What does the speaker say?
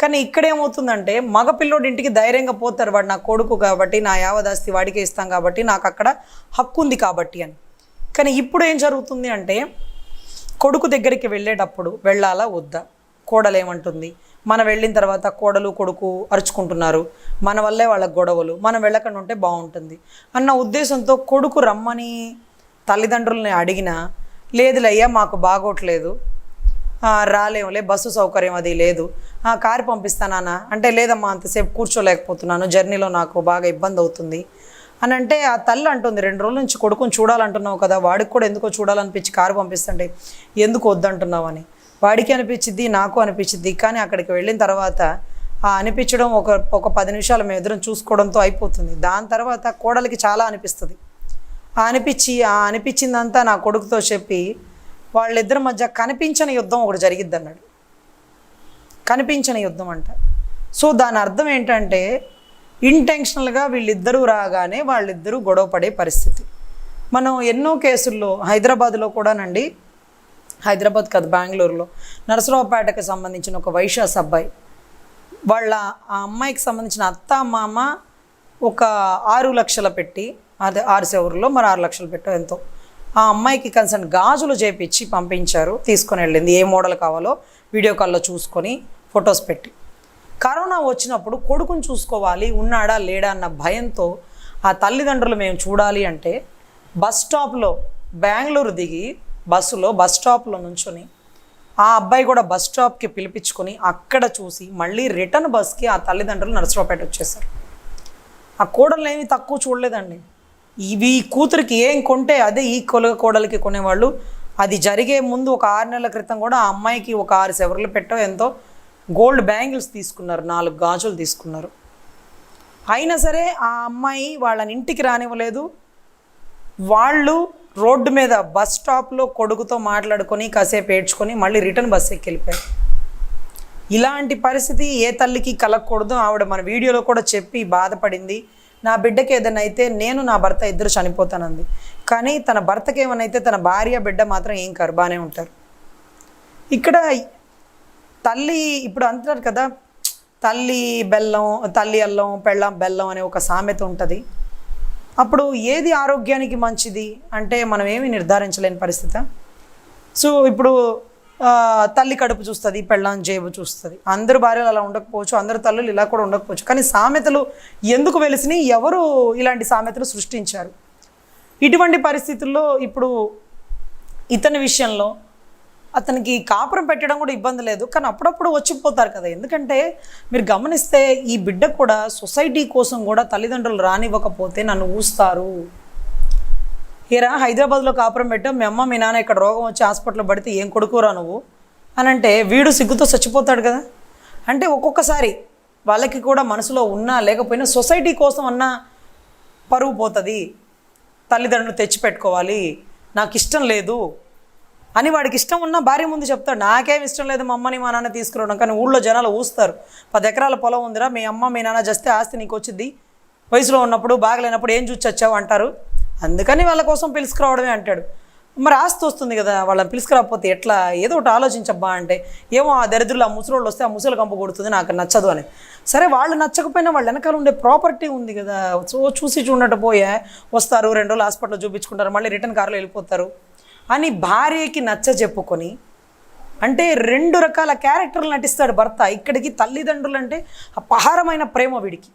కానీ ఇక్కడ ఏమవుతుందంటే మగ ఇంటికి ధైర్యంగా పోతారు వాడు నా కొడుకు కాబట్టి నా యావదాస్తి వాడికే ఇస్తాం కాబట్టి నాకు అక్కడ హక్కు ఉంది కాబట్టి అని. కానీ ఇప్పుడు ఏం జరుగుతుంది అంటే కొడుకు దగ్గరికి వెళ్ళేటప్పుడు వెళ్ళాలా వద్దా? కోడలు ఏమంటుంది? మనం వెళ్ళిన తర్వాత కోడలు కొడుకు అరుచుకుంటున్నారు. మన వల్లే వాళ్ళకి గొడవలు. మనం వెళ్ళకుండా ఉంటే బాగుంటుంది. అన్న ఉద్దేశంతో కొడుకు రమ్మని తల్లిదండ్రులని అడిగినా లేదులే అయ్యా మాకు బాగోట్లేదు. రాలేములే బస్సు సౌకర్యం అది లేదు. ఆ, కారు పంపిస్తానా అంటే లేదమ్మా అంతసేపు కూర్చోలేకపోతున్నాను జర్నీలో నాకు బాగా ఇబ్బంది అవుతుంది. అని అంటే ఆ తల్లి అంటుంది రెండు రోజుల నుంచి కొడుకుని చూడాలంటున్నావు కదా వాడికి కూడా ఎందుకో చూడాలనిపించి కారు పంపిస్తుంటే ఎందుకు వద్దంటున్నావు అని. వాడికి అనిపించింది నాకు అనిపించింది కానీ అక్కడికి వెళ్ళిన తర్వాత ఆ అనిపించడం ఒక ఒక పది నిమిషాలు మేము ఎదురు చూసుకోవడంతో అయిపోతుంది. దాని తర్వాత కోడలికి చాలా అనిపిస్తుంది. ఆ అనిపించి ఆ అనిపించిందంతా నా కొడుకుతో చెప్పి వాళ్ళిద్దరి మధ్య కనిపించని యుద్ధం ఒకటి జరిగిద్ది అన్నాడు కనిపించని యుద్ధం అంట. సో దాని అర్థం ఏంటంటే ఇంటెన్షనల్గా వీళ్ళిద్దరూ రాగానే వాళ్ళిద్దరూ గొడవ పడే పరిస్థితి. మనం ఎన్నో కేసుల్లో హైదరాబాద్లో కూడానండి హైదరాబాద్ కాదు బెంగళూరులో నరసరావుపేటకు సంబంధించిన ఒక వైశాస్ అబ్బాయి. వాళ్ళ ఆ అమ్మాయికి సంబంధించిన అత్త మామ ఒక ఆరు లక్షల పెట్టి అదే ఆరు సెవరులో మరి ఆరు లక్షలు పెట్టో ఎంతో. ఆ అమ్మాయికి కన్సర్న్ గాజులు చేపించి పంపించారు తీసుకొని వెళ్ళింది. ఏ మోడల్ కావాలో వీడియో కాల్లో చూసుకొని ఫొటోస్ పెట్టి. కరోనా వచ్చినప్పుడు కొడుకుని చూసుకోవాలి ఉన్నాడా లేడా అన్న భయంతో ఆ తల్లిదండ్రులు మేము చూడాలి అంటే బస్ స్టాప్లో బెంగళూరు దిగి బస్సులో బస్ స్టాప్లో నుంచొని ఆ అబ్బాయి కూడా బస్ స్టాప్కి పిలిపించుకొని అక్కడ చూసి మళ్ళీ రిటర్న్ బస్కి ఆ తల్లిదండ్రులు నరసరావుపేట వచ్చేసారు. ఆ కోడలు ఏమి తక్కువ చూడలేదండి. ఇవి కూతురికి ఏం కొంటే అదే ఈ కొల కోడలికి కొనేవాళ్ళు. అది జరిగే ముందు ఒక ఆరు నెలల క్రితం కూడా ఆ అమ్మాయికి ఒక ఆరు సెవర్లు పెట్టో ఎంతో గోల్డ్ బ్యాంగిల్స్ తీసుకున్నారు నాలుగు గాజులు తీసుకున్నారు. అయినా సరే ఆ అమ్మాయి వాళ్ళని ఇంటికి రానివ్వలేదు. వాళ్ళు రోడ్డు మీద బస్ స్టాప్లో కొడుకుతో మాట్లాడుకొని కాసేపు ఏడ్చుకొని మళ్ళీ రిటర్న్ బస్ ఎక్కి వెళ్ళిపోయారు ఇలాంటి పరిస్థితి ఏ తల్లికి కలగకూడదు. ఆవిడ మన వీడియోలో కూడా చెప్పి బాధపడింది. నా బిడ్డకి ఏదైనా అయితే నేను నా భర్త ఇద్దరు చనిపోతానంది. కానీ తన భర్తకి ఏమైనా అయితే తన భార్య బిడ్డ మాత్రం ఏం కారు బాగానే ఉంటారు. ఇక్కడ తల్లి ఇప్పుడు అంటున్నారు కదా తల్లి బెల్లం తల్లి అల్లం పెళ్ళం బెల్లం అనే ఒక సామెత ఉంటుంది. అప్పుడు ఏది ఆరోగ్యానికి మంచిది? అంటే మనం ఏమీ నిర్ధారించలేని పరిస్థితి. సో ఇప్పుడు తల్లి కడుపు చూస్తుంది పెళ్ళాం జేబు చూస్తుంది. అందరు భార్యలు అలా ఉండకపోవచ్చు అందరు తల్లులు ఇలా కూడా ఉండకపోవచ్చు. కానీ సామెతలు ఎందుకు వెలిసినాయి? ఎవరు ఇలాంటి సామెతలు సృష్టించారు? ఇటువంటి పరిస్థితుల్లో ఇప్పుడు ఇతని విషయంలో అతనికి కాపురం పెట్టడం కూడా ఇబ్బంది లేదు కానీ అప్పుడప్పుడు వచ్చిపోతారు కదా. ఎందుకంటే మీరు గమనిస్తే ఈ బిడ్డ కూడా సొసైటీ కోసం కూడా తల్లిదండ్రులు రానివ్వకపోతే నన్ను ఊస్తారు. ఈరా హైదరాబాద్లో కాపురం పెట్టాం మీ అమ్మ మీ నాన్న ఇక్కడ రోగం వచ్చి హాస్పిటల్లో పడితే ఏం కొడుకురా నువ్వు? అని అంటే వీడు సిగ్గుతో చచ్చిపోతాడు కదా. అంటే ఒక్కొక్కసారి వాళ్ళకి కూడా మనసులో ఉన్నా లేకపోయినా సొసైటీ కోసం అన్నా పరువు పోతుంది. తల్లిదండ్రులు తెచ్చిపెట్టుకోవాలి నాకు ఇష్టం లేదు. అని వాడికి ఇష్టం ఉన్నా భార్య ముందు చెప్తాడు. నాకేం ఇష్టం లేదు మా అమ్మని మా నాన్న తీసుకురావడం. కానీ ఊళ్ళో జనాలు ఊస్తారు. పది ఎకరాల పొలం ఉందిరా మీ అమ్మ మీ నాన్న జస్తే ఆస్తి నీకు వచ్చింది వయసులో ఉన్నప్పుడు బాగలేనప్పుడు ఏం చూసి వచ్చావు అంటారు? అందుకని వాళ్ళ కోసం పిలుచుకురావడమే అంటాడు. మరి ఆస్తి వస్తుంది కదా వాళ్ళని పిలుచుకురాకపోతే ఎట్లా? ఏదో ఒకటి ఆలోచించబ్బా అంటే ఏమో ఆ దరిద్రులు ఆ ముసలోళ్ళు వస్తే ఆ ముసలి కంప కొడుతుంది నాకు నచ్చదు అని. సరే వాళ్ళు నచ్చకపోయినా వాళ్ళ వెనకాల ఉండే ప్రాపర్టీ ఉంది కదా సో చూసి చూడట పోయే వస్తారు రెండు రోజులు హాస్పిటల్లో చూపించుకుంటారు మళ్ళీ రిటర్న్ కార్లో వెళ్ళిపోతారు. అని భార్యకి నచ్చ చెప్పుకొని అంటే రెండు రకాల క్యారెక్టర్లు నటిస్తాడు భర్త. ఇక్కడికి తల్లిదండ్రులు అంటే అపహారమైన ప్రేమ వీడికి.